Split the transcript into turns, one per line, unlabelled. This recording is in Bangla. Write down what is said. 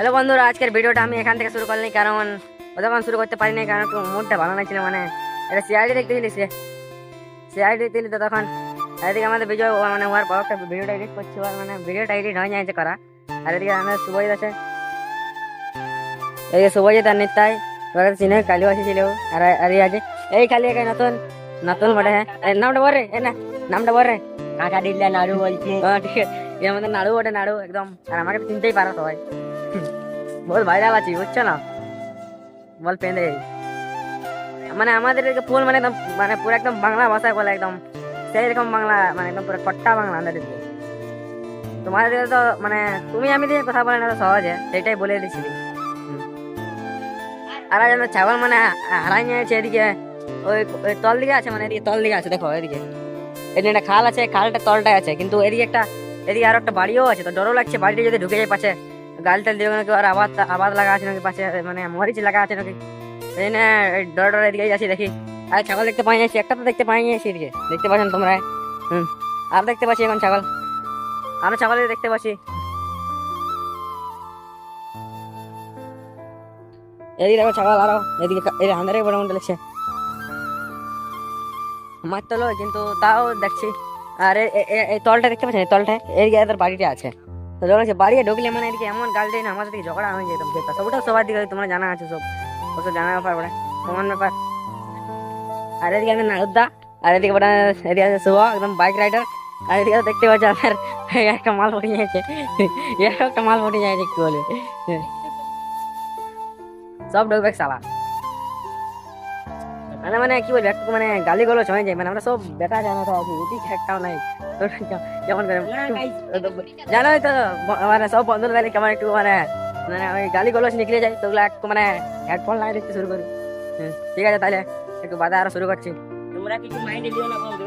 হ্যালো বন্ধুরা আজকের ভিডিওটা আমি এখান থেকে শুরু করিনি কারণ তখন শুরু করতে পারিনি কারণ একটু মুডটা ভালো লাগছিল মানে। এটা সিআইডি দেখতে গেলি সে? সিআইডি দেখতে গেলি তো তখন। এদিকে আমাদের বিজয় মানে ওর একটা ভিডিওটা এডিট করছে ওর মানে ভিডিওটা এডিট হয়ে যাচ্ছে করা। আর এদিকে আমাদের শুভজিৎ আছে। এই শুভজিৎ আর নিতাই ওরা চিনে কালিও এসেছিল আর আর আছে এই খালি একাই নতুন নতুন বটে হ্যাঁ। নামটা বল রে না নামটা বল রে।
কাকা দিল্লা নাড়ু বলছে।
হ্যাঁ ঠিক আছে। এর আমাদের নাড়ু বটে নাড়ু, একদম। আর আমাকে চিনতেই পারো সবাই। বল ভাইরাল আছি বুঝছ না? বল, পেঁদে। মানে আমাদের ফুল মানে একদম মানে পুরো একদম বাংলা ভাষায় বলে একদম। সেই রকম বাংলা মানে একদম পুরো কট্টা বাংলা আমাদের তোমাদের তো মানে তুমি আমি দিয়ে কথা বলে না তো সহজে সেটাই বলে দিচ্ছিলি হুম। আর যেন ছাগল মানে হারাই নিয়েছে এদিকে, ওই ওই তল দিকে আছে মানে এদিকে তল দিকে আছে, দেখো এদিকে। এদিকে একটা খাল আছে, খালটা তলটায় আছে, কিন্তু এদিকে একটা এদিকে আরও একটা বাড়িও আছে, তো ডরও লাগছে বাড়িটা যদি ঢুকে যায় পাশে। গাল টাল দিয়ে নাকি আর আবাদ আবাদ লাগা আছে নাকি পাশে মানে মরিচ লাগা আছে নাকি এই না ডর ডর এদিকে যাচ্ছি দেখি। আর ছাগল দেখতে পাই যাচ্ছি একটা তো দেখতে পাই যাচ্ছি এদিকে। দেখতে পাচ্ছেন তোমরা? হুম, আর দেখতে পাচ্ছি এখন ছাগল। আরও ছাগল দেখতে পাচ্ছি। এদিকে দেখো ছাগল আরও, এদিকে এই আন্ধারে বড় লাগছে। আমার তো কিন্তু তাও দেখছি। আর এই তলটা দেখতে পাচ্ছেন? এই তলটা এদিকে এদের বাড়িটা আছে। তো যখন বাড়ি ঢুকলে মানে এদিকে এমন গাল দেয় না আমাদের দিকে ঝগড়া হয়ে যেত যেত সবটা সবার দিকে তোমরা জানা আছে সব। ওসব জানা ব্যাপার বলে সমান ব্যাপার। আর এদিকে আমি নারুদ্দা আর এদিকে বড় এদিকে আছে শুভ, একদম বাইক রাইডার আর এদিকে দেখতে পাচ্ছি আমার একটা মাল পড়ে যাচ্ছে একটা মাল পড়ে যাচ্ছে একটু বলে সব ঢুকবে সালা মানে মানে কি বলব একটু মানে গালি গলো হয়ে যায় মানে আমরা সব বেটা জানা তো আছি এদিক একটাও নাই। তো কেমন করে জানোই তো মানে সব বন্ধুরা তাহলে কেমন একটু মানে মানে ওই গালি গলজ নিকলে যায় তো ওগুলো একটু মানে হেডফোন লাগিয়ে দেখতে শুরু করি। ঠিক আছে তাহলে একটু বাধা আরও শুরু করছি।
তোমরা কিছু মাইন্ডে দিও না বন্ধু।